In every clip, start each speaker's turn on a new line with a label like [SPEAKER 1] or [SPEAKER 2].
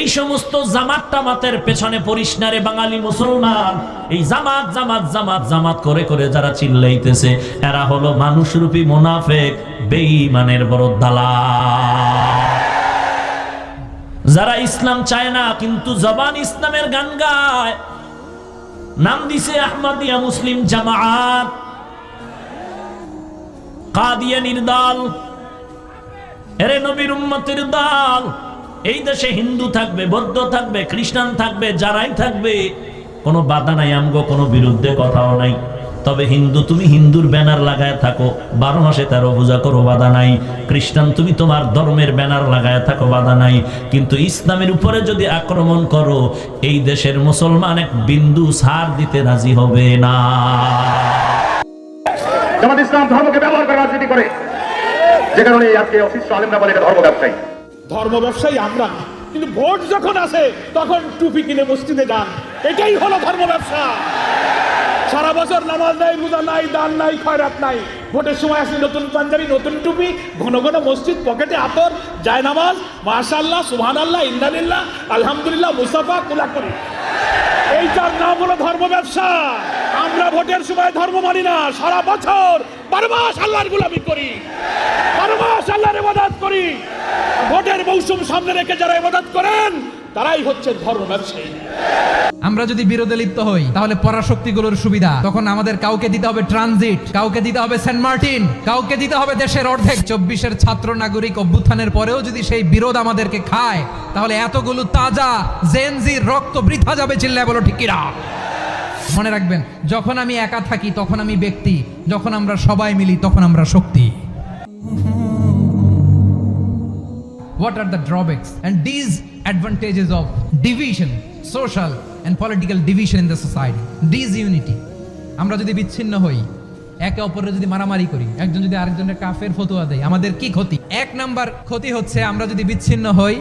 [SPEAKER 1] এই সমস্ত জামাত টামাতের পেছনে পড়িস না রে বাঙালি মুসলমান। এই জামাত জামাত জামাত জামাত করে করে যারা চিল্লাইতেছে, এরা হলো মানুষরূপী মোনাফেক, বেঈমানের বড় দালাল। যারা ইসলাম চায় না, কিন্তু জবান ইসলামের গান গায়। নাম দিছে আহমদিয়া মুসলিম জামাত। কাদিয়ানির দল এরে নবীর উম্মতের দল। এই দেশে হিন্দু থাকবে, বৌদ্ধ থাকবে, খ্রিস্টান থাকবে, যারাই থাকবে, কোনো বাধা নাই, আমগো কোনো বিরুদ্ধে কথাও নাই। তবে হিন্দু, তুমি হিন্দুর ব্যানার লাগায় থাকো, বারো মাসে তেরো পূজা করো, বাধা নাই। খ্রিস্টান, তুমি তোমার ধর্মের ব্যানার লাগায় থাকো, বাধা নাই। কিন্তু ইসলামের উপরে যদি আক্রমণ করো, এই দেশের মুসলমান এক বিন্দু সার দিতে রাজি হবে না।
[SPEAKER 2] ইসলাম ধর্মকে ব্যবহার করে রাজনীতি করে। যে কারণে আজকে অশিষ্ট আলেমরা বলে ধর্ম ব্যবসায়ী
[SPEAKER 3] ধর্ম ব্যবসায়ী আমরা কিন্তু ভোট যখন আসে, তখন টুপি কিনে মসজিদে যান। এটাই হলো ধর্ম ব্যবসা। সারা বছর নামাজ নাই, রোজা নাই, দান নাই, খয়রাত নাই। ভোটের সময় আসলে নতুন পাঞ্জাবি, নতুন টুপি, ঘন ঘন মসজিদ, পকেটে আতর যায় নামাজ মাশাল্লাহ সুহান আল্লাহ ইন্দালিল্লাহ আলহামদুলিল্লাহ মুসাফা কুলা করি এইটার নাম হলো ধর্ম ব্যবসা। আমরা ভোটের সময় ধর্ম মানি না। সারা বছর করি। আল্লাহর করি। ভোটের সামনে রেখে যারা করেন, তারাই হচ্ছে ধর্ম
[SPEAKER 4] আমরা যদি বিরোধে লিপ্ত হই, তাহলে পরাশক্তিগুলোর সুবিধা। তখন আমাদের কাউকে দিতে হবে ট্রানজিট, কাউকে দিতে হবে সেন্ট মার্টিন, কাউকে দিতে হবে দেশের অর্ধেক। চব্বিশের ছাত্র নাগরিক অভ্যুত্থানের পরেও যদি সেই বিরোধ আমাদেরকে খায়, তাহলে এতগুলো তাজা জেনজির রক্ত বৃথা যাবে চিল্লায় বলো ঠিক মনে রাখবেন, যখন আমি একা থাকি, তখন আমি ব্যক্তি। যখন আমরা সবাই মিলি, তখন আমরা শক্তি। What are the drawbacks? And disadvantages of division, social and political division in the society. Disunity আমরা যদি বিচ্ছিন্ন হই, একে অপরের যদি মারামারি করি, একজন যদি আরেকজনের কাফের ফতুয়া দেয়, আমাদের কি ক্ষতি? এক নাম্বার ক্ষতি হচ্ছে আমরা যদি বিচ্ছিন্ন হই,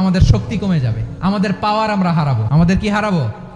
[SPEAKER 4] আমাদের শক্তি কমে যাবে, আমাদের পাওয়ার আমরা হারাবো। আমাদের কি হারাবো?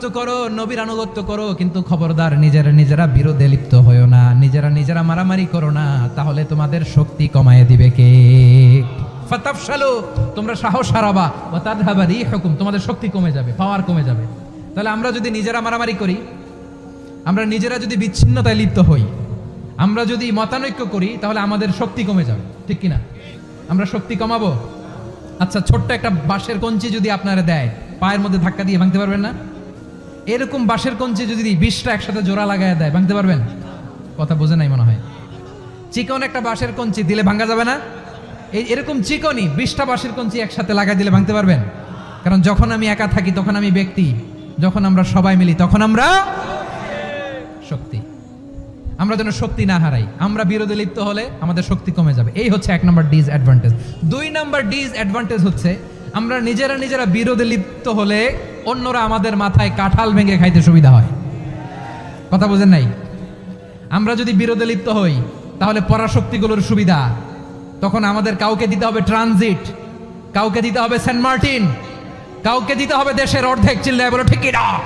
[SPEAKER 4] আনুগত্য করো, নবীর আনুগত্য করো, কিন্তু খবরদার নিজেরা নিজেরা বিরোধে লিপ্ত হয়েও না। নিজেরা নিজেরা মারামারি করো না, তাহলে তোমাদের শক্তি কমায় দিবে কে? ফাতাফশালু, তোমরা সাহস হারাবা। ও তাদহাবা রিহুকুম, তোমাদের শক্তি কমে যাবে, পাওয়ার কমে যাবে। তাহলে আমরা যদি নিজেরা মারামারি করি, আমরা নিজেরা যদি বিচ্ছিন্নতায় লিপ্ত হই, আমরা যদি মতানৈক্য করি, তাহলে আমাদের শক্তি কমে যাবে। ঠিক কিনা? আমরা শক্তি কমাবো? আচ্ছা ছোট্ট একটা বাঁশের কঞ্চি যদি আপনারা দেয়, পায়ের মধ্যে ধাক্কা দিয়ে ভাঙতে পারবেন না? এরকম বাঁশের কঞ্চি যদি বিশটা একসাথে জোড়া লাগায় দেয়, ভাঙতে পারবেন? কথা বোঝে নাই মনে হয়। চিকন একটা বাঁশের কঞ্চি দিলে ভাঙা যাবে না। এই এরকম চিকনই বিশটা বাঁশের কঞ্চি একসাথে লাগাই দিলে ভাঙতে পারবেন? কারণ যখন আমি একা থাকি, তখন আমি ব্যক্তি। যখন আমরা সবাই মিলি, তখন আমরা শক্তি। আমরা যেন শক্তি না হারাই। আমরা বিরোধে লিপ্ত হলে আমাদের শক্তি কমে যাবে। এই হচ্ছে এক নম্বর ডিস অ্যাডভান্টেজ দুই নম্বর ডিস অ্যাডভান্টেজ হচ্ছে আমরা নিজেরা নিজেরা বিরোধে লিপ্ত হলে অন্যরা আমাদের মাথায় কাঁঠাল ভেঙে খাইতে সুবিধা হয়। কথা বোঝেন নাই? আমরা যদি বিরোধে লিপ্ত হই, তাহলে পরাশক্তিগুলোর সুবিধা। তখন আমাদের কাউকে দিতে হবে ট্রানজিট, কাউকে দিতে হবে সেন্ট মার্টিন, কাউকে দিতে হবে দেশের অর্ধেক চিল্লায় বলো, ঠিক না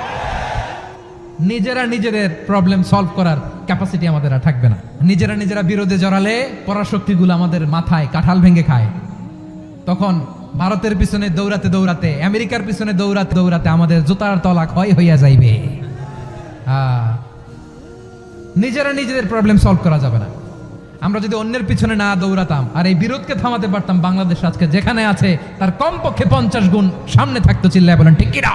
[SPEAKER 4] নিজেরা নিজেদের প্রবলেম সলভ করার ক্যাপাসিটি আমাদের আর থাকবে না। নিজেরা নিজেরা বিরোধে জড়ালে পরাশক্তিগুলো আমাদের মাথায় কাঁঠাল ভেঙে খায়। তখন ভারতের পিছনে দৌড়াতে দৌড়াতে, আমেরিকার পিছনে দৌড়াতে দৌড়াতে আমাদের জুতার তলা ক্ষয় হইয়া যাইবে। নিজেরা নিজেদের প্রবলেম সলভ করা যাবে না। আমরা যদি অন্যের পিছনে না দৌড়াতাম আর এই বিরোধকে থামাতে পারতাম, বাংলাদেশ আজকে যেখানে আছে, তার কমপক্ষে পঞ্চাশ গুণ সামনে থাকতো চিল্লায় বলেন, ঠিক কিনা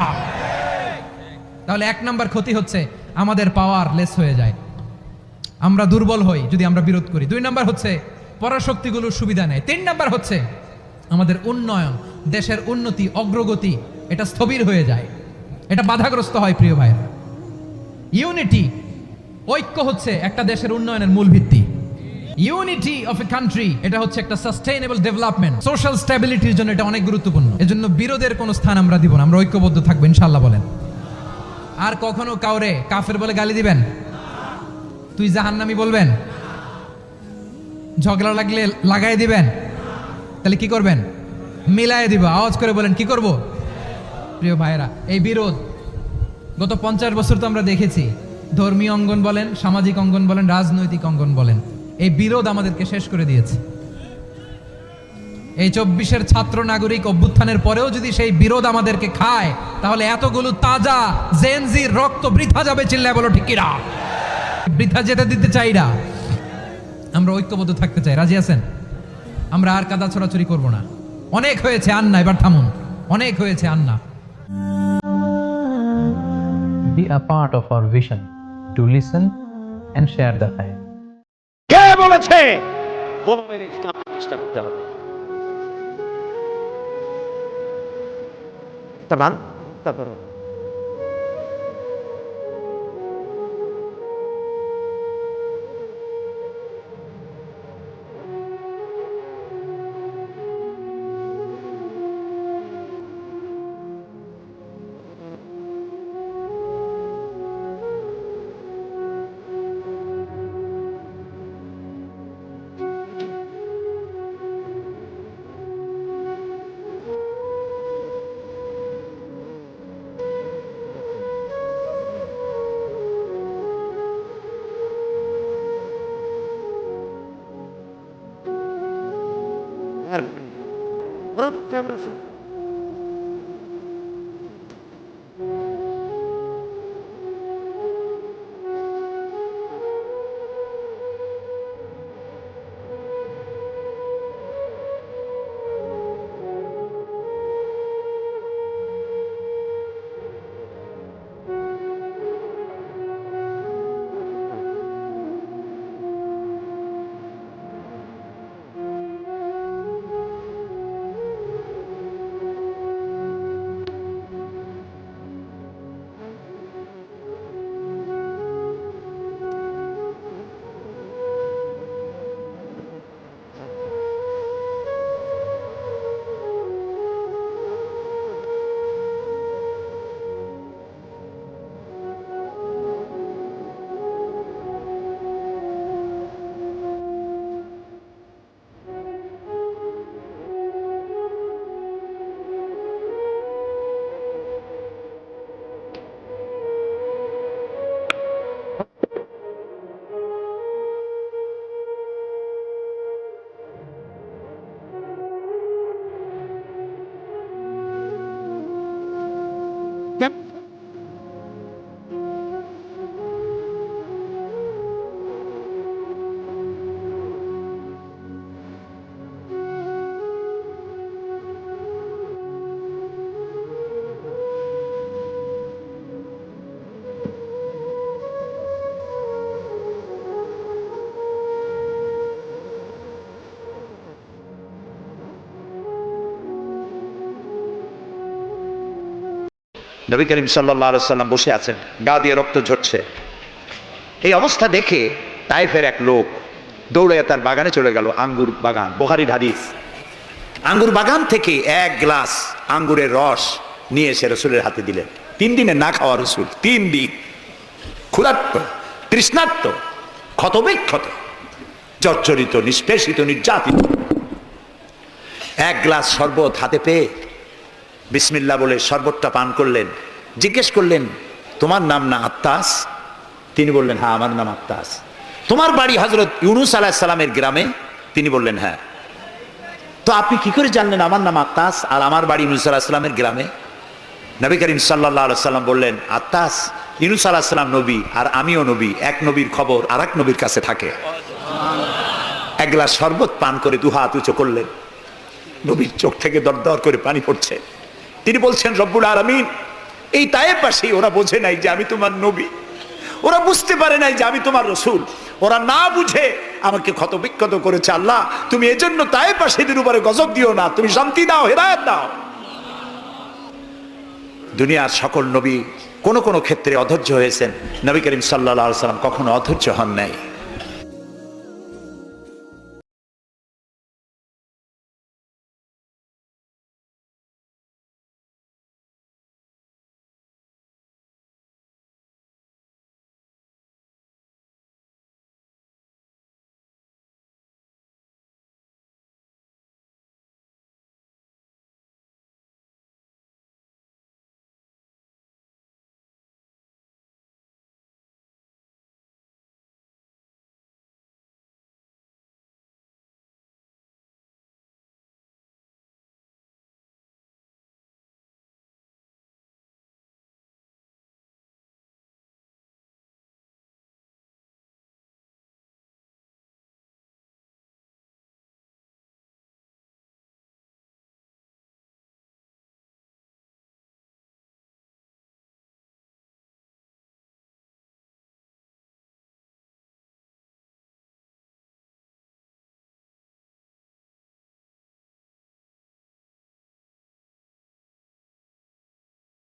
[SPEAKER 4] তাহলে এক নম্বর ক্ষতি হচ্ছে, আমাদের পাওয়ার লেস হয়ে যায়। আমরা দুর্বল হই যদি আমরা বিরোধ করি। দুই নাম্বার হচ্ছে, পরাশক্তিগুলোর সুবিধা নেয় তিন নাম্বার হচ্ছে আমাদের উন্নয়ন, দেশের উন্নতি, অগ্রগতি, এটা স্থবির হয়ে যায়। এটা বাধাগ্রস্ত হয়, প্রিয় ভাইরা ইউনিটি ঐক্য হচ্ছে একটা দেশের উন্নয়নের মূল ভিত্তি। ইউনিটি অফ এ কান্ট্রি এটা হচ্ছে একটা সাস্টেইনেবল ডেভেলপমেন্ট সোশ্যাল স্ট্যাবিলিটির জন্য এটা অনেক গুরুত্বপূর্ণ। এজন্য বিরোধের কোনো স্থান আমরা দিব না, আমরা ঐক্যবদ্ধ থাকব ইনশাল্লাহ বলেন। আর কখনো কাউরে কাফের বলে গালি দিবেন? তুই জাহান্নামি বলবেন? ঝগড়া লাগলে লাগাই দিবেন? তাহলে কি করবেন? মিলায় দিব, আওয়াজ করে বলেন, কি করব? প্রিয় ভাইরা এই বিরোধ গত পঞ্চাশ বছর তো আমরা দেখেছি। ধর্মীয় অঙ্গন বলেন, সামাজিক অঙ্গন বলেন, রাজনৈতিক অঙ্গন বলেন, এই বিরোধ আমাদেরকে শেষ করে দিয়েছে। এই চব্বিশের ছাত্র নাগরিক অভ্যুত্থানের পরেও যদি সেই বিরোধ আমাদেরকে খায়, তাহলে এতগুলো তাজা জেনজির রক্ত বৃথা যাবে, চিল্লায় বলো ঠিকিরা বৃথা যেতে দিতে চাই না। আমরা ঐক্যবদ্ধ থাকতে চাই, রাজি আছেন? আমরা আর কাদা ছড়াছড়ি করব না। অনেক হয়েছে আন্না এবার থামুন। অনেক হয়েছে আন্না।
[SPEAKER 5] Be a part of our vision. To listen and share the time.
[SPEAKER 6] কে বলেছে? বোমের ইসলাম প্রতিষ্ঠা করতে হবে। তারপর তারপর? tanto tempo assim. Nabi Karim সাল্লাহ সাল্লাম বসে আছেন, গা দিয়ে রক্ত ঝরছে। এই অবস্থা দেখে তাইফের এক লোক দৌড়ে তার বাগানে চলে গেল, আঙ্গুর বাগান বোহারির হাদিস। আঙ্গুর বাগান থেকে এক গ্লাস আঙ্গুরের রস নিয়ে এসে রসুলের হাতে দিলেন। তিন দিনে না খাওয়া রসুল, তিন দিন। ক্ষুধার্ত, তৃষ্ণার্ত, ক্ষতবিক্ষত, জর্জরিত, নিষ্পেষিত, নির্যাতিত। এক গ্লাস শরবত হাতে পেয়ে বিসমিল্লা বলে শরবতটা পান করলেন, জিজ্ঞেস করলেন, তোমার নাম না আত্মাস তিনি বললেন হ্যাঁ আমার নাম আত্মাস তোমার বাড়ি হজরত ইউনুস আলাহ সালামের গ্রামে? তিনি বললেন হ্যাঁ। তো আপনি কি করে জানলেন আমার নাম আত্মাস আর আমার বাড়ি ইউনুস আলাহ সালামের গ্রামে? নবী করিম সাল্লাহ সাল্লাম বললেন আত্মাস ইউনুস আলাহ সালাম নবী আর আমিও নবী, এক নবীর খবর আর এক নবীর কাছে থাকে। এক গ্লাস শরবত পান করে দুহাত উঁচু করলেন। নবীর চোখ থেকে দরদর করে পানি পড়ছে। তিনি বলছেন, রব্বুল আরামিন এই তায়ের পাশেই ওরা বোঝে নাই যে আমি তোমার নবী। ওরা বুঝতে পারে নাই যে আমি তোমার রসুল। ওরা না বুঝে আমাকে ক্ষত বিক্ষত করেছে। আল্লাহ, তুমি এজন্য তায়ের পাশেদের উপরে গজব দিও না। তুমি শান্তি দাও, হেদায়ত দাও। দুনিয়ার সকল নবী কোনো কোনো ক্ষেত্রে অধৈর্য হয়েছেন। নবী করিম সাল্লাহ সাল্লাম কখনো অধৈর্য হন নাই।